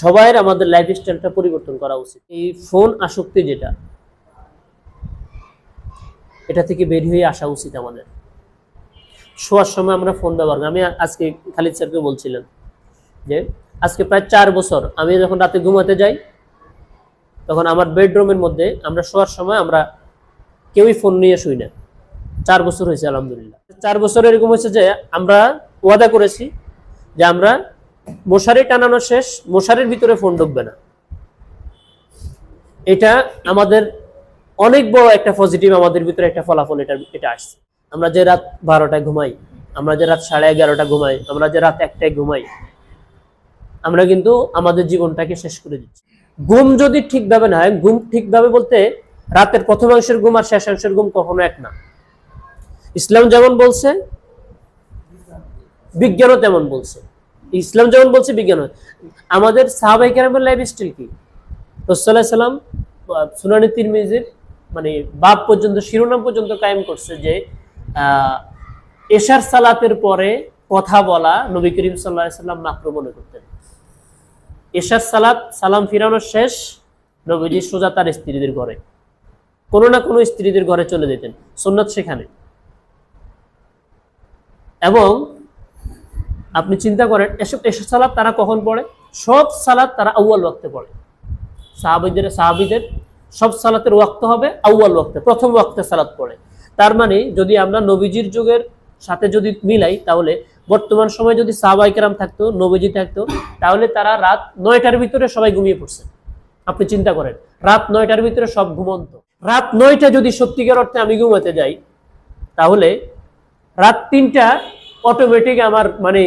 সবাই আমাদের লাইফ স্টাইলটা পরিবর্তন করা উচিত। এই ফোন আসক্তি যেটা, এটা থেকে বের হয়ে আসা উচিত আমাদের। শোয়ার সময় আমরা ফোন ব্যবহার করি। আমি আজকে খালিদ স্যারকে বলছিলাম যে, আজকে প্রায় চার বছর আমি যখন রাতে ঘুমাতে যাই, তখন আমার বেডরুমের মধ্যে আমরা শোয়ার সময় আমরা কেউই ফোন নিয়ে শুই না। চার বছর হয়েছে, আলহামদুলিল্লাহ। চার বছর এরকম হয়েছে যে আমরা ওয়াদা করেছি যে আমরা মশারি টানানো শেষ, মশারির ভিতরে ফোন ঢুকবে না। এটা আমাদের অনেক বড় একটা পজিটিভ আমাদের ভিতরে একটা ফলাফল এটা এটা আসছে। আমরা যে রাত বারোটায় ঘুমাই, আমরা যে রাত সাড়ে এগারোটা ঘুমাই, আমরা যে রাত একটায় ঘুমাই, আমরা কিন্তু আমাদের জীবনটাকে শেষ করে দিচ্ছি। ঘুম যদি ঠিকভাবে না হয়, ঘুম ঠিকভাবে বলতে রাতের প্রথমাংশের ঘুম আর শেষাংশের ঘুম কখনো এক না। ইসলাম যেমন বলছে, বিজ্ঞানও তেমন বলছে। ইসলাম যেমন বলছে বিজ্ঞান আমাদের সাহাবাই কেরামের লাইফ স্টাইল কি রসাল্লাহ সাল্লাম সুনানি তিরমিজির মানে বাপ পর্যন্ত, শিরোনাম পর্যন্ত কায়েম করছে যে এশার সালাতের পরে কথা বলা নবী করিম সাল্লাহ সাল্লাম মাত্র মনে করতেন। এশার সালাত, সালাম ফিরানোর শেষ, নবীজি সোজা তার স্ত্রীদের ঘরে। কোনো না কোনো স্ত্রীদের ঘরে চলে যেতেন, সুন্নত সেখানে। এবং আপনি চিন্তা করেন, এসব এসব সালাদ তারা কখন পড়ে? সব সালাদ তারা আউয়াল ওয়াক্তে পড়ে। সাহাবিদের সাহাবিদের সব সালাতের ওয়াক্ত হবে আউয়াল ওয়াক্তে, প্রথম ওয়াক্তে সালাত পড়ে। তার মানে যদি আমরা নবীজির যুগের সাথে যদি মিলাই, তাহলে বর্তমান সময়ে যদি সাহাবাই কেরাম থাকতো, নবীজি থাকতো, তাহলে তারা রাত নয়টার ভিতরে সবাই ঘুমিয়ে পড়ছে। আপনি চিন্তা করেন, রাত নয়টার ভিতরে সব ঘুমন্ত। রাত নয়টা যদি সত্যিকার অর্থে আমি ঘুমাতে যাই, তাহলে রাত তিনটা অটোমেটিক আমার মানে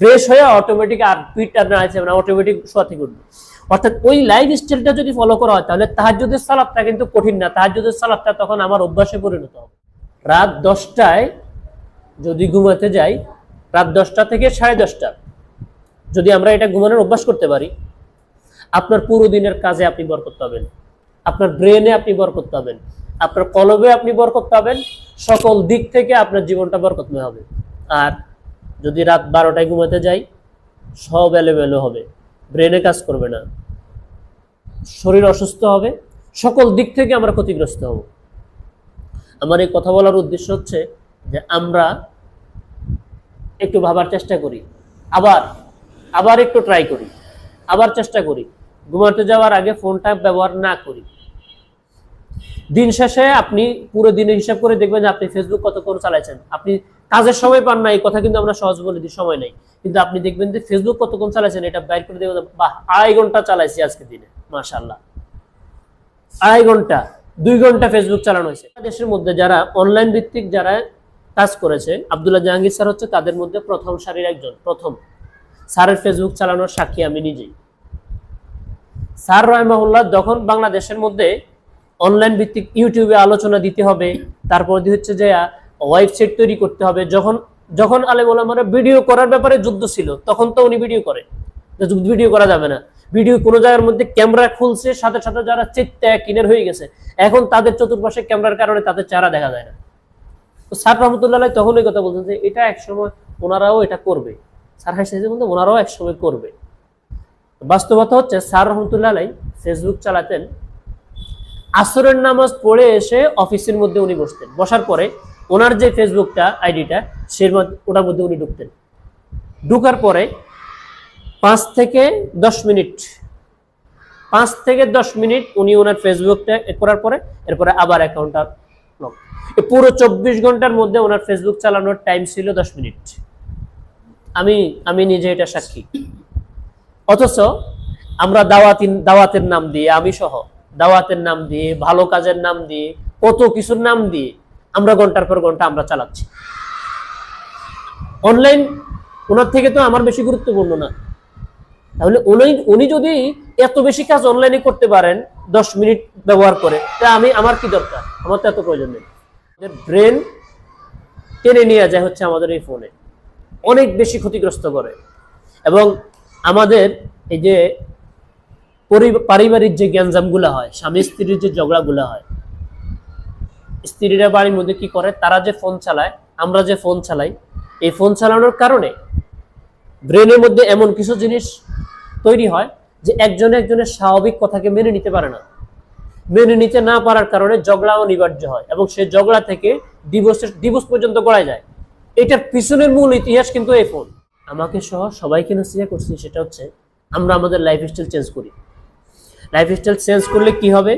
ফ্রেশ হয়ে অটোমেটিক আর পিট আর না আছে মানে অটোমেটিক শোয়া উঠবে। অর্থাৎ ওই লাইফ স্টাইলটা যদি ফলো করা হয়, তাহলে তাহাজুদের সালাদটা কিন্তু কঠিন না। তাহাজুদের সালাদটা তখন আমার অভ্যাসে পরিণত হবে। রাত দশটায় যদি ঘুমাতে যাই, রাত দশটা থেকে সাড়ে দশটা, যদি আমরা এটা ঘুমানোর অভ্যাস করতে পারি, আপনার পুরো দিনের কাজে আপনি বরকত পাবেন। আপনার ব্রেনে আপনি বরকত পাবেন। আপনার কলবে আপনি বরকত পাবেন। সকল দিক থেকে আপনার জীবনটা বরকতময় হবে। আর যদি রাত বারোটায় ঘুমাতে যাই, সব এলোমেলো হবে। ব্রেনে কাজ করবে না। শরীর অসুস্থ হবে। সকল দিক থেকে আমরা ক্ষতিগ্রস্ত হব। আমার এই কথা বলার উদ্দেশ্য হচ্ছে যে আমরা একটু ভাবার চেষ্টা করি। আবার আবার একটু ট্রাই করি। আবার চেষ্টা করি। ঘুমাতে যাওয়ার আগে ফোনটা ব্যবহার না করি। দিন শেষে আপনি পুরো দিনের হিসাব করে দেখবেন যে আপনি ফেসবুক কতক্ষণ চালাইছেন। আপনি কাজের সময় পান না, এই কথা কিন্তু আমরা সহজ বলে দিই, সময় নাই। কিন্তু আপনি দেখবেন যে ফেসবুক কতক্ষণ চালাইছেন, এটা বাইর করে দেখবেন বাহ, আড়াই ঘণ্টা চালাইছি আজকে দিনে মাশাল্লাহ আড়াই ঘণ্টা, দুই ঘণ্টা ফেসবুক চালানো হয়েছে। দেশের মধ্যে যারা অনলাইন ভিত্তিক যারা কাজ করেছে, আবদুল্লাহ জাহাঙ্গীর স্যার হচ্ছে তাদের মধ্যে প্রথম সারির একজন, প্রথম। স্যারের ফেসবুক চালানোর সাক্ষী আমি নিজেই। স্যার রহমাহুল্লাহ, যখন বাংলাদেশের মধ্যে অনলাইন ভিত্তিক ইউটিউবে আলোচনা দিতে হবে। তারপর হচ্ছে যে ওয়েবসাইট তৈরি করতে হবে। যখন যখন আলেম ভিডিও করার ব্যাপারে যুদ্ধ ছিল, তখন তো উনি ভিডিও করে। ভিডিও করা যাবে না। ভিডিও কোনো জায়গার মধ্যে ক্যামেরা খুলছে, সাথে সাথে যারা চিত্তে কিনের হয়ে গেছে, এখন তাদের চতুর্পাশে ক্যামেরার কারণে তাদের চেহারা দেখা যায় না। তো স্যার রহমতুল্লাহ তখন এই কথা বলছেন যে, এটা একসময় ওনারাও এটা করবে। স্যার হাসিসের মধ্যে ওনারাও একসময় করবে। বাস্তবতা হচ্ছে, স্যার রহমতুল্লাহ ফেসবুক চালাতেন আসরের নামাজ পড়ে এসে অফিসের মধ্যে উনি বসতেন। বসার পরে ওনার যে ফেসবুকটা, আইডিটা সে ওটার মধ্যে উনি ঢুকতেন। ঢুকার পরে পাঁচ থেকে দশ মিনিট, পাঁচ থেকে দশ মিনিট উনি ওনার ফেসবুকটা করার পরে এরপরে আবার অ্যাকাউন্টটা পুরো চব্বিশ ঘণ্টার মধ্যে ওনার ফেসবুক চালানোর টাইম ছিল দশ মিনিট। আমি আমি নিজে এটা সাক্ষী। অথচ আমরা দাওয়াতি দাওয়াতের নাম দিয়ে, আমি সহ দাওয়াতের নাম দিয়ে ভালো কাজের নাম দিয়ে কত কিছুর নাম দিয়ে আমরা ঘণ্টার পর ঘণ্টা আমরা চালাচ্ছি। অনলাইন ওনার থেকে তো আমার বেশি গুরুত্বপূর্ণ না। তাহলে উনি উনি যদি এত বেশি কাজ অনলাইনে করতে পারেন, দশ মিনিট ব্যবহার করে, তা আমি, আমার কি দরকার? আমার তো এত প্রয়োজন নেই। ব্রেন টেনে নিয়ে যায় হচ্ছে আমাদের এই ফোনে অনেক বেশি ক্ষতিগ্রস্ত করে। এবং আমাদের এই যে পারিবারিক যে গ্যাঞ্জামগুলো হয়, স্বামী স্ত্রীর যে ঝগড়াগুলো হয়, স্ত্রীরা বাড়ির মধ্যে কি করে? তারা যে ফোন চালায়, আমরা যে ফোন চালাই, এই ফোন চালানোর কারণে ব্রেনের মধ্যে এমন কিছু জিনিস তৈরি হয় যে একজনে একজনের স্বাভাবিক কথাকে মেনে নিতে পারে না। মেনে নিতে না পারার কারণে ঝগড়া অনিবার্য হয় এবং সেই ঝগড়া থেকে ডিভোর্সের ডিভোর্স পর্যন্ত করা যায়। এটার পিছনের মূল ইতিহাস কিন্তু এই ফোন। আমাকে সহ সবাইকে নসিহা করছি, সেটা হচ্ছে আমরা আমাদের লাইফ স্টাইল চেঞ্জ করি। লাইফ স্টাইল চেঞ্জ করলে কি হবে?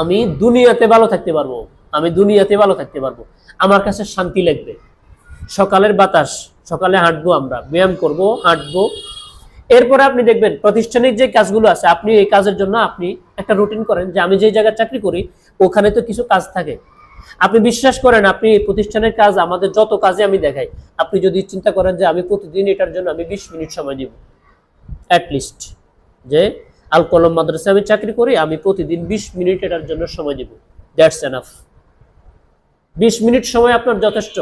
আমি দুনিয়াতে ভালো থাকতে পারব। আমি দুনিয়াতে ভালো থাকতে পারব। আমার কাছে শান্তি লাগবে। সকালের বাতাস, সকালে হাঁটবো আমরা। ব্যায়াম করব, হাঁটবো। এরপরে আপনি দেখবেন প্রতিষ্ঠানিক যে কাজগুলো আছে, আপনি এই কাজের জন্য আপনি একটা রুটিন করেন যে আমি যে জায়গায় চাকরি করি, ওখানে তো কিছু কাজ থাকে। আপনি বিশ্বাস করেন, আপনি প্রতিষ্ঠানের কাজ, আমাদের যত কাজে আমি দেখাই, আপনি যদি চিন্তা করেন যে আমি প্রতিদিন এটার জন্য আমি বিশ মিনিট সময় দিব অ্যাটলিস্ট যে আল কলম মাদ্রাসায় আমি চাকরি করি, আমি প্রতিদিন বিশ মিনিট এটার জন্য সময় দিব। দ্যাটস এনাফ বিশ মিনিট সময় আপনার যথেষ্ট।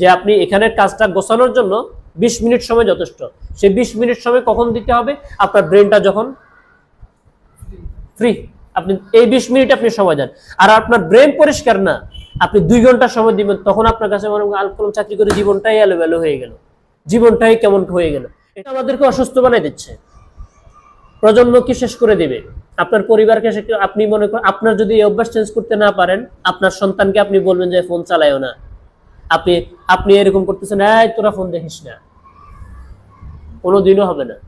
যে আপনি এখানের কাজটা গোছানোর জন্য বিশ মিনিট সময় যথেষ্ট। সেই বিশ মিনিট সময় কখন দিতে হবে? আপনার ব্রেনটা যখন ফ্রি আপনি এই বিশ মিনিট আপনি সময় দেন। আর আপনার ব্রেন পরিষ্কার না, আপনি দুই ঘণ্টা সময় দিবেন, তখন আপনার কাছে মনে হয় আলকলম চাকরি করে জীবনটাই এলোমেলো হয়ে গেল। জীবনটাই কেমন হয়ে গেল। এটা আমাদেরকে অসুস্থ বানাই দিচ্ছে। প্রজন্মকে শেষ করে দিবে। আপনার পরিবারকে আপনি মনে করেন আপনার যদি এই অভ্যাস চেঞ্জ করতে না পারেন, আপনার সন্তানকে আপনি বলবেন যে ফোন চালায়ও না। আপনি আপনি এরকম করতেছেন, এই, তোরা ফোন দেখিস না। কোনোদিনও হবে না।